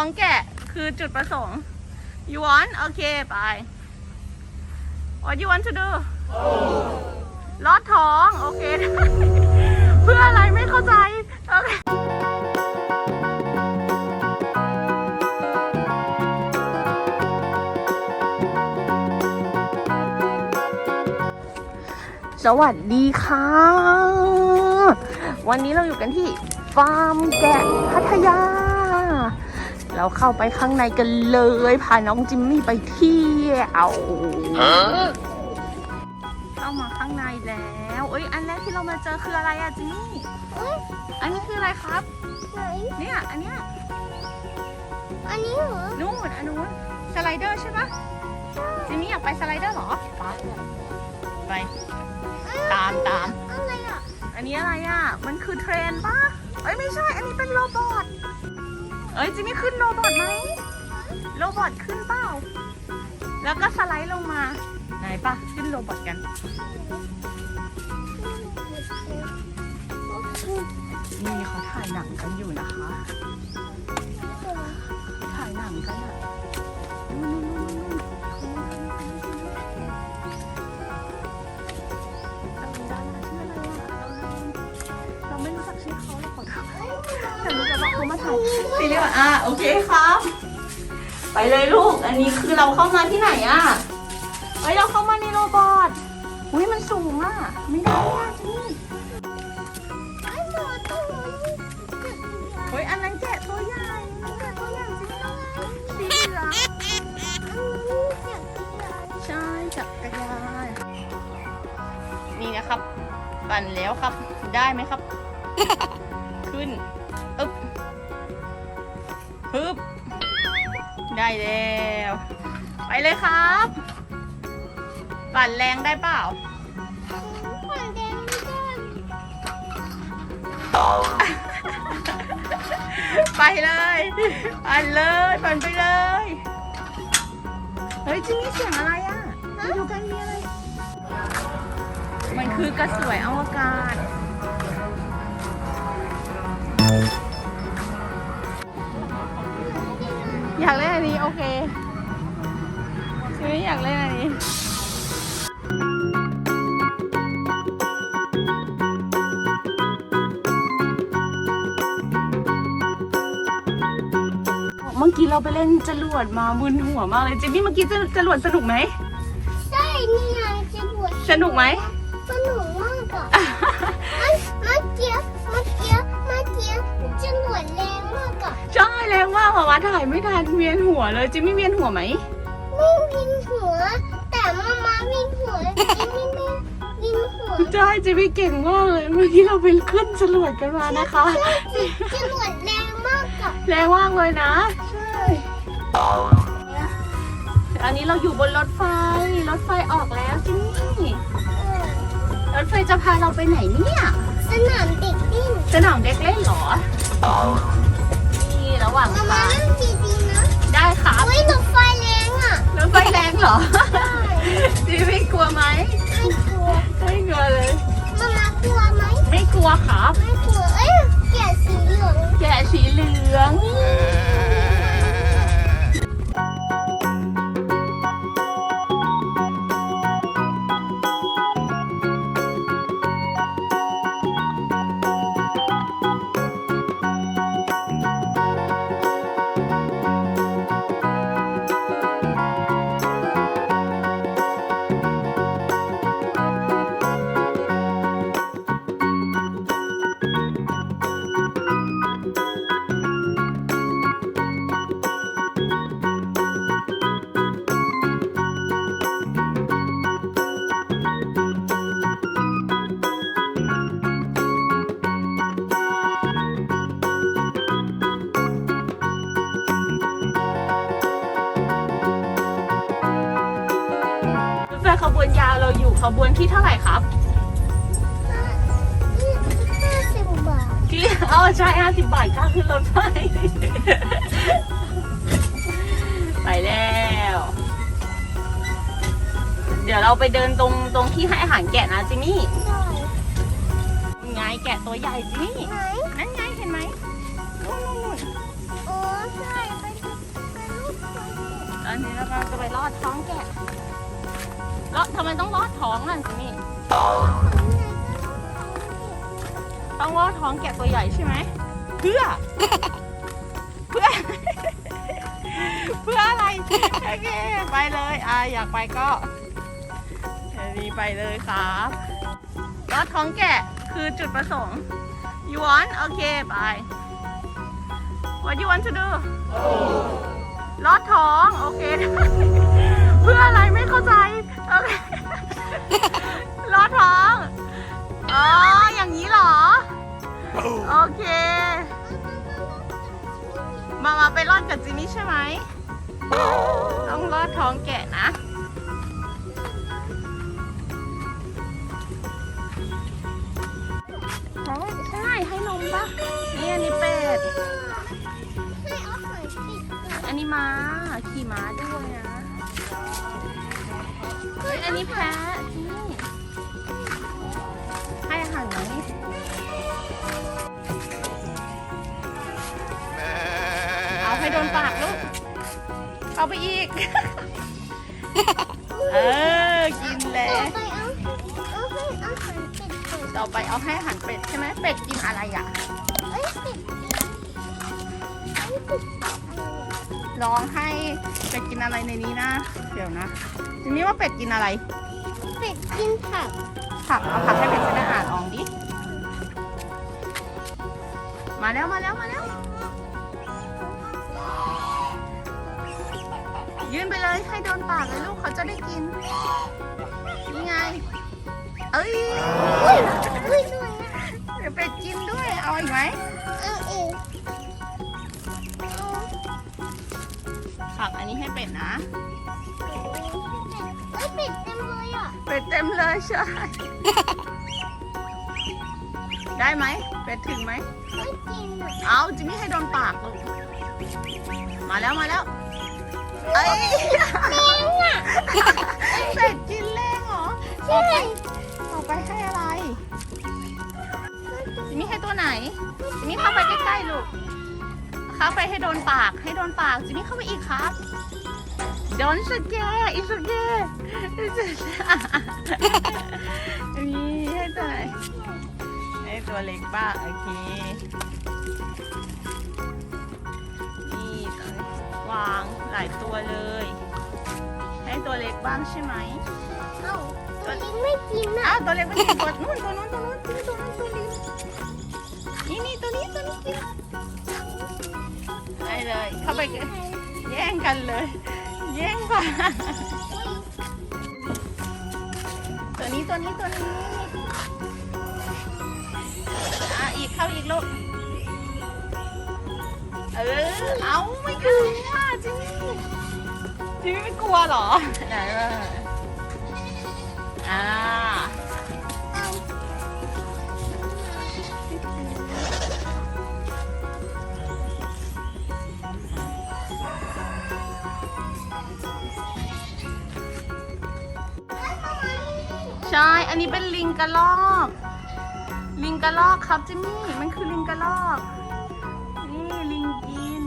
ท้องแกะคือจุดประสงค์ you want โอเคไป what you want to do ลอดท้อง โอเค เพื่ออะไรไม่เข้าใจ โอเคสวัสดีค่ะ วันนี้เราอยู่กันที่ฟาร์มแกะพัทยา เราเข้าไปข้างในกันเลยพาน้องจิมมี่ไปเที่ยวเข้ามาข้างในแล้วเอ้ยอันแรกที่เรามาเจอคืออะไรอะจิมมี่เอ้ยอันนี้คืออะไรครับไหนเนี่ยอันเนี้ยอันนี้เหรอนู่นอันนู้นสไลเดอร์ใช่ปะจิมมี่อยากไปสไลเดอร์เหรอไปไปตามตามอะไรอะอันนี้อะไรอะมันคือเทรนปะเอ้ยไม่ใช่ อันนี้เป็นโรบอท เอ้ยจิมมี่ขึ้นโรบอทไหมโรบอทขึ้นเปล่า แล้วก็สไลด์ลงมา ไหนปะขึ้นโรบอทกัน นี่เขาถ่ายหนังกันอยู่นะคะ ถ่ายหนังกันอะนู่นนู่นนู่นนู่นจำได้นะชื่ออะไรเราไม่รู้จักชื่อเขา แต่รู้จักว่าเขามาถ่ายซีรีส์อะโอเคครับ ไปเลยลูก อันนี้คือเราเข้ามาที่ไหนอะเฮ้ยเราเข้ามาในโรบอทอุ้ยมันสูงอะไม่ได้อะจีไอ้หมอตัวนี้เฮ้ยอันนั้นแกะตัวใหญ่มันแกะตัวใหญ่จริงด้วยสีเหลืองอันนี้เสียใช่จักรยานนี่นะครับ ปั่นแล้วครับ ได้ไหมครับ ขึ้น ได้แล้ว ไปเลยครับ ปั่นแรงได้เปล่าขวัญแดงไม่ได้ไปเลยปั่นเลยปั่นไปเลย เฮ้ยจิมมี่เสียงอะไรอะไปดูกันมีอะไร มันคือกระสวยอวกาศ อยากเล่นอันนี้โอเคจิมมี่อยากเล่นอันนี้เมื่อกี้เราไปเล่นจรวดมามึนหัวมากเลยจิมมี่เมื่อกี้จะจรวดสนุกไหมใช่นี่ไงจะบวชสนุกไหมสนุกมากอะมันเมื่อกี้เมื่อกี้เมื่อกี้จะหนวดแรงมาก อะใช่แรงมากว่าถ่ายไม่ทันเวียนหัวเลยจิมมี่เวียนหัวไหมไม่วินหัว แต่มามาวินหัวจิมมี่ไม่วินหัวใช่จิมมี่เก่งมากเลย เมื่อกี้เราไปขึ้นจรวดกันมานะคะจะหนวดแรงมากอะแรงมากเลยนะใช่อันนี้เราอยู่บนรถไฟรถไฟออกแล้วจิมมี่รถไฟจะพาเราไปไหนเนี่ย สนามเด็กดิ้นสนามเด็กเล่นเหรอนี่ระ หว่างมามาทางนั่งดีๆนะได้ครับเฮ้ยรถไฟแรงอะรถไฟแรงเหรอใช่จิมมี่กลัวไหมไม่กลัวไม่กลัวเลยมามากลัวไหมไม่กลัวครับไม่กลัวเอ้ยแกะสีเหลืองแกะสีเหลือง ขบวนที่เท่าไหร่ครับห้าสิบบาท ที่เอาใช่ห้าสิบบาทค่าขึ้นรถไฟ ไปแล้ว เดี๋ยวเราไปเดินตรงตรงที่ให้อาหารแกะนะจิมี่ได้ไงแกะตัวใหญ่จิมี่ไหนนั่นไงเห็นไหมนู่นนู่นนู่นโอ้ใช่ไปอันนี้เรากำลังจะไปลอดท้องแกะ ลอดทำไมต้องลอดท้องอะจิมมี่ต้องลอดท้องแกะตัวใหญ่ใช่ไหมเพื่อ เพื่อ เพื่ออะไรโอเคไปเลยอะอยากไปก็นี้ไปเลยครับลอดท้องแกะคือจุดประสงค์ you want โอเคไป what you want to do ลอดท้องโอเค เพื่ออะไรไม่เข้าใจโอเคลอดท้องอ๋ออย่างนี้เหรอ โอเค มามาไปลอดกับจิมมี่ใช่ไหมต้องลอดท้องแกะนะ ม้า ขี่ม้าด้วยนะ เฮ้ย อันนี้แพะนี่ให้อาหารไหมเอาให้โดนปากลูก เอาไปอีก เออ กินแล้ต่อวไปเอาเอาให้อาหารเป็ดก่อนต่อไปเอาให้อาหารเป็ดใช่ไหมเป็ดกินอะไรอะ ลองให้เป็ดกินอะไรในนี้นะ เดี๋ยวนะจิมมี่ว่าเป็ดกินอะไร เป็ดกินผัก ผักเอาผักให้เป็ดใช่ไหมอ่านลองดิ มาแล้วมาแล้วมาแล้ว ยื่นไปเลยให้โดนปากเลยลูกเขาจะได้กิน นี่ไง เอ้ยอุ้ยอุ้ยด้วยนะเดี๋ยวเป็ดกินด้วย เอาอีกไหม เป็ดเต็มเลยอะเป็ดเต็มเลยใช่ ได้ไหม เป็ดถึงไหม ไม่กินอะเอาจิมมี่ให้โดนปากลูก มาแล้วมาแล้ว เอ้ย แมงอะเป็ดกินแรงเหรอใช่ต่อไปให้อะไร จิมมี่ให้ตัวไหน จิมมี่เข้าไปใกล้ๆลูก เข้าไปให้โดนปาก ให้โดนปาก จิมมี่เข้าไปอีกครับ Don't scare it's okay It's okay นี่ให้ตัวไหนให้ตัวเล็กบ้างโอเคนี่ตัวนี้วางหลายตัวเลย ให้ตัวเล็กบ้างใช่ไหมเอ้าตัวเล็กไม่กินอะอ้าวตัวเล็กไม่กินตัวนู่นตัวนู้นตัวนู้นตัวนู้นตัวนู้นตัวนี้นี่นี่ตัวนี้ตัวนี้กินได้เลยเข้าไปกันแย่งกันเลย แย่งกันตัวนี้ตัวนี้ตัวนี้อะอีกเข้าอีกลูก เออ เอาไม่กลัวจริงจริงไม่กลัวเหรอ ไหนวะอ่าเอา ใช่ อันนี้เป็นลิงกระลอก ลิงกระลอกครับจิมมี่ มันคือลิงกระลอก นี่ลิงกิน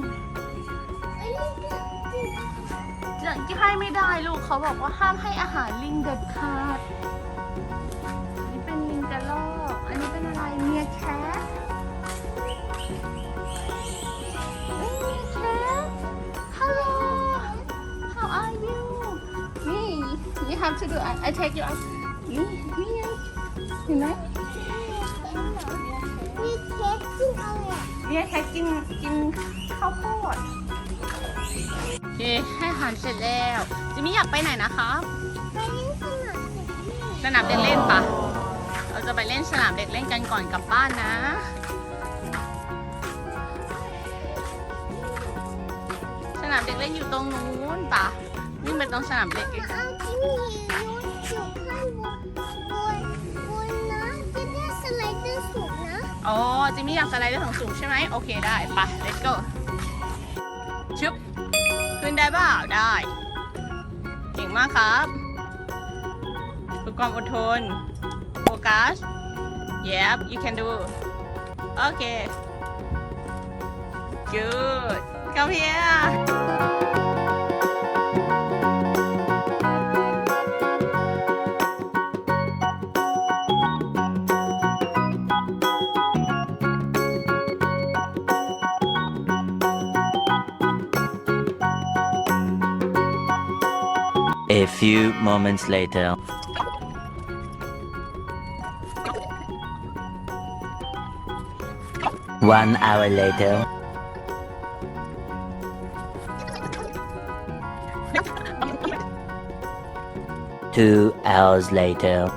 เอ้ยนี่คือจะให้ไม่ได้ลูกเขาบอกว่าห้ามให้อาหารลิงเด็ดขาดอันนี้เป็นลิงกระลอก อันนี้เป็นอะไรเมียแคทเอ้ยเมียแคท Hello How are you นี่ you have to do I I take you out นี่นี่ไงเห็นไหมมีเค้กกินอะไรอะเมียแคทกินกินข้าวโพดโอเคให้อาหารเสร็จแล้วจิมมี่อยากไปไหนนะครับไปเล่นสนามเด็กเล่นสนามเด็กเล่นปะเราจะไปเล่นสนามเด็กเล่นกันก่อนกลับบ้านนะสนามเด็กเล่นอยู่ตรงนู้นปะนี่เป็นตรงสนามเด็กมาเอาที่มีรถอยู่ข้างบน อ๋อจิมมี่อยากสไลด์ได้สูงใช่ไหมโอเคได้ปะ let's go ชึบขึ้นได้เปล่าได้ เก่งมากครับฝึกความอดทนโฟกัส yep you can do โอเค good come here moments later. One hour later. Two hours later.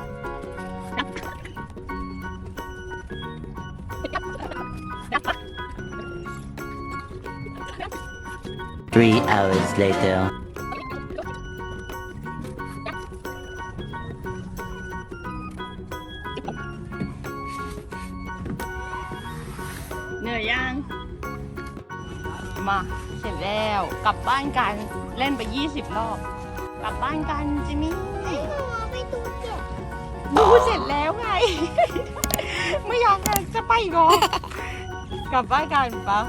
Three hours later. มาเสร็จแล้ว กลับบ้านกันเล่นไป 20 รอบ กลับบ้านกันจิมี่ให้หนูเอาไปดูเจ็บดูเสร็จแล้วไง ไม่อยากจะไปอีกเหรอกลับบ้านกันปะ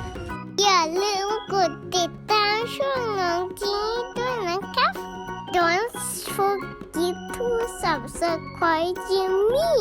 อย่าลืมกดติดตามช่องน้องจีด้วยนะครับ Don't forget to subscribe Jimmy